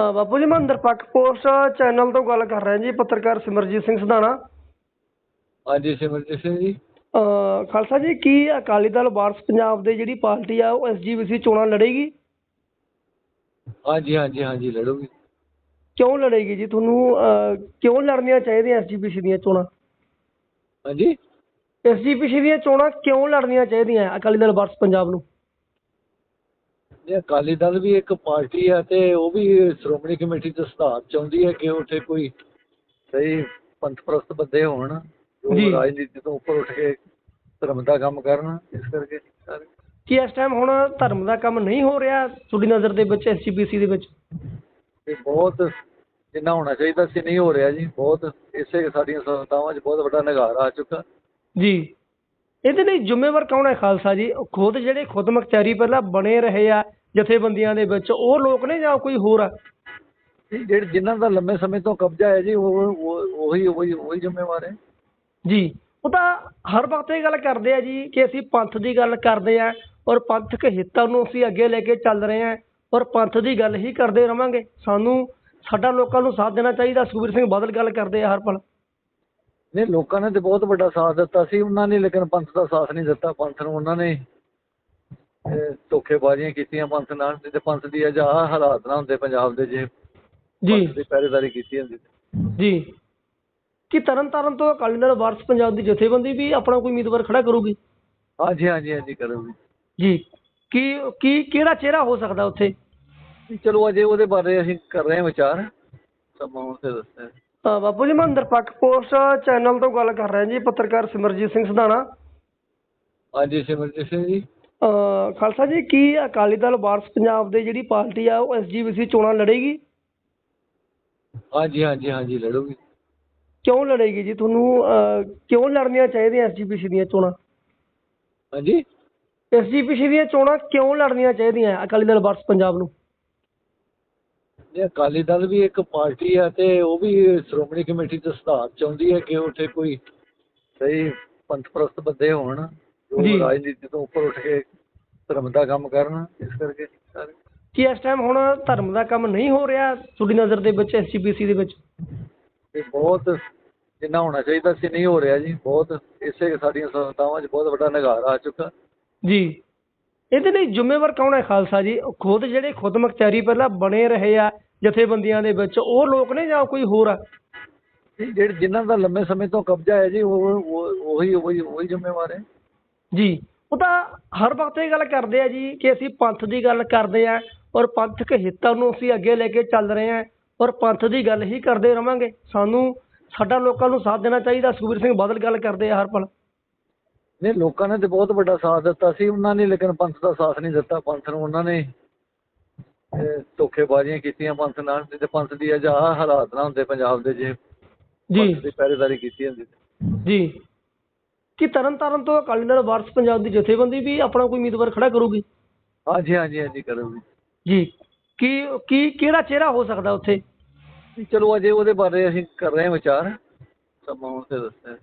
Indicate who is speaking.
Speaker 1: ਬਾਪੂ ਜੀ ਮੈਂ ਨਿਰਪੱਖ ਪੋਸਟ ਚੈਨਲ ਤੋਂ ਗੱਲ ਕਰ ਰਿਹਾ ਜੀ ਪੱਤਰਕਾਰ ਸਿਮਰਜੀਤ ਸਿੰਘ ਸਧਾਣਾ
Speaker 2: ਹਾਂਜੀ ਸਿਮਰਜੀਤ ਸਿੰਘ ਜੀ।
Speaker 1: ਅ, ਖਾਲਸਾ ਜੀ ਕੀ ਅਕਾਲੀ ਦਲ ਵਾਰਸ ਪੰਜਾਬ ਦੇ ਜਿਹੜੀ ਪਾਰਟੀ ਆ ਉਹ ਐਸਜੀਪੀਸੀ ਚੋਣਾਂ ਲੜੇਗੀ?
Speaker 2: ਹਾਂਜੀ ਹਾਂਜੀ ਹਾਂਜੀ ਲੜੋਗੇ।
Speaker 1: ਕਿਉਂ ਲੜੇਗੀ ਜੀ? ਤੁਹਾਨੂੰ ਕਿਉਂ ਲੜਨੀਆਂ ਚਾਹੀਦੀਆਂ ਐਸਜੀਪੀਸੀ ਦੀਆਂ ਚੋਣਾਂ?
Speaker 2: ਹਾਂਜੀ?
Speaker 1: ਐਸਜੀਪੀਸੀ ਦੀਆਂ ਚੋਣਾਂ ਕਿਉਂ ਲੜਨੀਆਂ ਚਾਹੀਦੀਆਂ ਅਕਾਲੀ ਦਲ ਵਾਰਸ ਪੰਜਾਬ ਨੂੰ?
Speaker 2: ਇਹ ਅਕਾਲੀ ਦਲ ਵੀ ਇੱਕ ਪਾਰਟੀ ਆ ਤੇ ਉਹ ਵੀ ਸ਼੍ਰੋਮਣੀ ਕਮੇਟੀ ਦੇ ਸੁਧਾਰ ਚਾਹੁੰਦੀ ਹੈ ਕਿ ਉੱਥੇ ਕੋਈ ਸਹੀ ਪੰਥ ਪ੍ਰਸਤ ਬੰਦੇ ਹੋਣ
Speaker 1: ਜੀ।
Speaker 2: ਰਾਜਨੀਤੀ ਤੋਂ ਉੱਪਰ ਉੱਠ ਕੇ ਧਰਮ ਦਾ ਕੰਮ ਕਰਨ ਇਸ ਕਰਕੇ
Speaker 1: ਕੀ ਇਸ ਟਾਈਮ ਹੁਣ ਧਰਮ ਦਾ ਕੰਮ ਨਹੀਂ ਹੋ ਰਿਹਾ ਤੁਹਾਡੀ ਨਜ਼ਰ ਦੇ ਵਿੱਚ ਐਸਜੀਪੀਸੀ ਦੇ ਵਿੱਚ?
Speaker 2: ਇਹ ਬਹੁਤ ਜਿੰਨਾ ਹੋਣਾ ਚਾਹੀਦਾ ਸੀ ਨਹੀਂ ਹੋ ਰਿਹਾ ਜੀ। ਬਹੁਤ ਇਸੇ ਸਾਡੀਆਂ ਸੰਸਥਾਵਾਂ 'ਚ ਬਹੁਤ ਵੱਡਾ ਨਿਗਾਰ ਆ ਚੁੱਕਾ।
Speaker 1: ਜੀ। ਇਹਦੇ ਲਈ ਜ਼ਿੰਮੇਵਾਰ ਕੌਣ ਹੈ ਖਾਲਸਾ ਜੀ? ਖੁਦ ਜਿਹੜੇ ਖੁਦ ਮੁਖਤਿਆਰੀ ਪਹਿਲਾਂ ਬਣੇ ਰਹੇ ਆ ਜਥੇਬੰਦੀਆਂ ਦੇ ਵਿੱਚ ਉਹ ਲੋਕ ਨੇ ਜਾਂ ਕੋਈ ਹੋਰ ਆ?
Speaker 2: ਜਿਹੜੇ ਜਿਨ੍ਹਾਂ ਦਾ ਲੰਮੇ ਸਮੇਂ ਤੋਂ ਕਬਜ਼ਾ ਹੈ ਜੀ ਉਹ ਉਹ- ਉਹੀ ਉਹੀ ਜ਼ਿੰਮੇਵਾਰ ਹੈ।
Speaker 1: ਜੀ। ਉਹ ਤਾਂ ਹਰ ਵਕਤ ਇਹ ਗੱਲ ਕਰਦੇ ਆ ਜੀ ਕਿ ਅਸੀਂ ਪੰਥ ਦੀ ਗੱਲ ਕਰਦੇ ਆ ਔਰ ਪੰਥਕ ਹਿੱਤਾਂ ਨੂੰ ਅਸੀਂ ਅੱਗੇ ਲੈ ਕੇ ਚੱਲ ਰਹੇ ਆ ਔਰ ਪੰਥ ਦੀ ਗੱਲ ਹੀ ਕਰਦੇ ਰਵਾਂਗੇ। ਸਾਨੂੰ ਸਾਡਾ ਲੋਕਾਂ ਨੂੰ ਸਾਥ ਦੇਣਾ ਚਾਹੀਦਾ। ਸੁਖਬੀਰ ਸਿੰਘ ਬਾਦਲ ਗੱਲ ਕਰਦੇ ਆ ਹਰ ਪਲ
Speaker 2: ਨਹੀਂ ਲੋਕਾਂ ਨੇ ਤੇ ਬਹੁਤ ਵੱਡਾ ਸਾਥ ਦਿੱਤਾ ਸੀ। ਉਹਨਾਂ ਨੇ ਲੇਕਿਨ ਪੰਥ ਦਾ ਸਾਥ ਨਹੀਂ ਦਿੱਤਾ। ਪੰਥ ਨੂੰ ਉਹਨਾਂ ਨੇ ਧੋਖੇਬਾਜ਼ੀਆਂ ਕੀਤੀਆਂ ਪੰਥ ਨਾਲ ਤੇ ਪੰਥ ਦੀ ਅਜਾ ਹਾਲਾਤ ਨਾ ਹੁੰਦੇ ਪੰਜਾਬ ਦੇ ਜੇ
Speaker 1: ਜੀ।
Speaker 2: ਦੀ ਪਹਿਰੇਦਾਰੀ ਕੀਤੀ ਹੁੰਦੀ
Speaker 1: ਜੀ। ਕੀ ਤਰਨ ਤਾਰਨ ਤੋਂ ਅਕਾਲੀ ਦਲ ਵਾਰਸ ਪੰਜਾਬ ਦੀ ਜਥੇਬੰਦੀ ਵੀ ਆਪਣਾ ਕੋਈ ਉਮੀਦਵਾਰ ਖੜਾ ਕਰੂਗੀ?
Speaker 2: ਹਾਂਜੀ ਹਾਂਜੀ ਹਾਂਜੀ ਕਰੂਗੀ।
Speaker 1: ਜੀ। ਕੀ ਕੀ ਕਿਹੜਾ ਚਿਹਰਾ ਹੋ ਸਕਦਾ ਉੱਥੇ?
Speaker 2: ਚਲੋ ਅਜੇ ਉਹਦੇ ਬਾਰੇ ਅਸੀਂ ਕਰ ਰਹੇ ਹਾਂ ਵਿਚਾਰ। ਸਮਾਂ ਆਉਣ ਤੇ ਦੱਸਦੇ
Speaker 1: ਬਾਪੂ ਜੀ ਮੈਂ ਨਿਰਪੱਖ ਪੋਸਟ ਚੈਨਲ ਤੋਂ ਗੱਲ ਕਰ ਰਿਹਾ ਜੀ ਪੱਤਰਕਾਰ ਸਿਮਰਜੀਤ ਸਿੰਘ ਸਧਾਣਾ।
Speaker 2: ਹਾਂਜੀ ਸਿਮਰਜੀਤ ਸਿੰਘ ਜੀ।
Speaker 1: ਖਾਲਸਾ ਜੀ ਕੀ ਅਕਾਲੀ ਦਲ ਵਾਰਸ ਪੰਜਾਬ ਦੇ ਜਿਹੜੀ ਪਾਰਟੀ ਆ ਉਹ ਐਸਜੀਪੀਸੀ ਚੋਣਾਂ ਲੜੇਗੀ?
Speaker 2: ਹਾਂਜੀ ਹਾਂਜੀ ਹਾਂਜੀ ਲੜੋਗੇ।
Speaker 1: ਕਿਉਂ ਲੜੇਗੀ ਜੀ? ਤੁਹਾਨੂੰ ਕਿਉਂ ਲੜਨੀਆਂ ਚਾਹੀਦੀਆਂ ਐਸਜੀਪੀਸੀ ਦੀਆਂ ਚੋਣਾਂ?
Speaker 2: ਹਾਂਜੀ?
Speaker 1: ਐਸਜੀਪੀਸੀ ਦੀਆਂ ਚੋਣਾਂ ਕਿਉਂ ਲੜਨੀਆਂ ਚਾਹੀਦੀਆਂ ਅਕਾਲੀ ਦਲ ਵਾਰਸ ਪੰਜਾਬ ਨੂੰ?
Speaker 2: ਇਹ ਅਕਾਲੀ ਦਲ ਵੀ ਇੱਕ ਪਾਰਟੀ ਆ ਤੇ ਉਹ ਵੀ ਸ਼੍ਰੋਮਣੀ ਕਮੇਟੀ ਦੇ ਸੁਧਾਰ ਚਾਹੁੰਦੀ ਹੈ ਕਿ ਉੱਥੇ ਕੋਈ ਸਹੀ ਪੰਥ ਪ੍ਰਸਤ ਬੰਦੇ ਹੋਣ।
Speaker 1: ਜੀ।
Speaker 2: ਜੋ। ਰਾਜਨੀਤੀ ਤੋਂ ਉੱਪਰ ਉੱਠ ਕੇ ਧਰਮ ਦਾ ਕੰਮ ਕਰਨ ਇਸ ਕਰਕੇ ਸਾਰੇ
Speaker 1: ਕੀ ਇਸ ਟਾਈਮ ਹੁਣ ਧਰਮ ਦਾ ਕੰਮ ਨਹੀਂ ਹੋ ਰਿਹਾ ਤੁਹਾਡੀ ਨਜ਼ਰ ਦੇ ਵਿੱਚ ਐਸਜੀਪੀਸੀ ਦੇ ਵਿੱਚ?
Speaker 2: ਇਹ ਬਹੁਤ ਜਿੰਨਾ ਹੋਣਾ ਚਾਹੀਦਾ ਸੀ ਨਹੀਂ ਹੋ ਰਿਹਾ ਜੀ। ਬਹੁਤ ਇਸੇ ਸਾਡੀਆਂ ਸੰਸਥਾਵਾਂ 'ਚ ਬਹੁਤ ਵੱਡਾ ਨਿਗਾਰ ਆ ਚੁੱਕਾ।
Speaker 1: ਜੀ। ਇਹਦੇ ਲਈ ਜ਼ਿੰਮੇਵਾਰ ਕੌਣ ਹੈ ਖਾਲਸਾ ਜੀ? ਉਹ ਖੁਦ ਜਿਹੜੇ ਖੁਦ ਮੁਖਤਿਆਰੀ ਪਹਿਲਾਂ ਬਣੇ ਰਹੇ ਆ ਜਥੇਬੰਦੀਆਂ ਦੇ ਵਿੱਚ ਉਹ ਲੋਕ ਨੇ ਜਾਂ ਕੋਈ ਹੋਰ ਆ?
Speaker 2: ਜਿਹੜੇ ਜਿਨ੍ਹਾਂ ਦਾ ਲੰਮੇ ਸਮੇਂ ਤੋਂ ਕਬਜ਼ਾ ਹੈ ਜੀ ਉਹ ਉਹ- ਉਹੀ ਉਹੀ ਉਹੀ ਜ਼ਿੰਮੇਵਾਰ ਹੈ।
Speaker 1: ਜੀ। ਉਹ ਤਾਂ ਹਰ ਵਕਤ ਇਹ ਗੱਲ ਕਰਦੇ ਆ ਜੀ ਕਿ ਅਸੀਂ ਪੰਥ ਦੀ ਗੱਲ ਕਰਦੇ ਆ ਔਰ ਪੰਥਕ ਹਿੱਤਾਂ ਨੂੰ ਅਸੀਂ ਅੱਗੇ ਲੈ ਕੇ ਚੱਲ ਰਹੇ ਆ ਔਰ ਪੰਥ ਦੀ ਗੱਲ ਹੀ ਕਰਦੇ ਰਵਾਂਗੇ। ਸਾਨੂੰ ਸਾਡਾ ਲੋਕਾਂ ਨੂੰ ਸਾਥ ਦੇਣਾ ਚਾਹੀਦਾ। ਸੁਖਬੀਰ ਸਿੰਘ ਬਾਦਲ ਗੱਲ ਕਰਦੇ ਆ ਹਰ ਪਲ
Speaker 2: ਨਹੀਂ ਲੋਕਾਂ ਨੇ ਤੇ ਬਹੁਤ ਵੱਡਾ ਸਾਥ ਦਿੱਤਾ ਸੀ। ਉਹਨਾਂ ਨੇ ਲੇਕਿਨ ਪੰਥ ਦਾ ਸਾਥ ਨਹੀਂ ਦਿੱਤਾ। ਪੰਥ ਨੂੰ ਉਹਨਾਂ ਨੇ ਧੋਖੇਬਾਜ਼ੀਆਂ ਕੀਤੀਆਂ ਪੰਥ ਨਾਲ। ਤੇ ਪੰਥ ਦੀ ਅਜਾ ਹਾਲਾਤ ਨਾ ਹੁੰਦੇ ਪੰਜਾਬ ਦੇ ਜੇ।
Speaker 1: ਜੀ।
Speaker 2: ਪੰਥ ਦੀ ਕੀਤੀ ਹੁੰਦੀ
Speaker 1: ਜੀ। ਕੀ ਤਰਨ ਤਾਰਨ ਤੋਂ ਅਕਾਲੀ ਦਲ ਵਾਰਸ ਪੰਜਾਬ ਦੀ ਜਥੇਬੰਦੀ ਵੀ ਆਪਣਾ ਕੋਈ ਉਮੀਦਵਾਰ ਖੜਾ ਕਰੂਗੀ?
Speaker 2: ਹਾਂਜੀ ਹਾਂਜੀ ਹਾਂਜੀ ਕਰੂਗੀ।
Speaker 1: ਜੀ। ਕੀ ਕੀ ਕਿਹੜਾ ਚਿਹਰਾ ਹੋ ਸਕਦਾ ਉੱਥੇ?
Speaker 2: ਚਲੋ ਅਜੇ ਉਹਦੇ ਬਾਰੇ ਅਸੀਂ ਕਰ ਰਹੇ ਹਾਂ ਵਿਚਾਰ। ਸਮਾਂ ਆਉਣ ਤੇ ਦੱਸਦੇ ਹਾਂ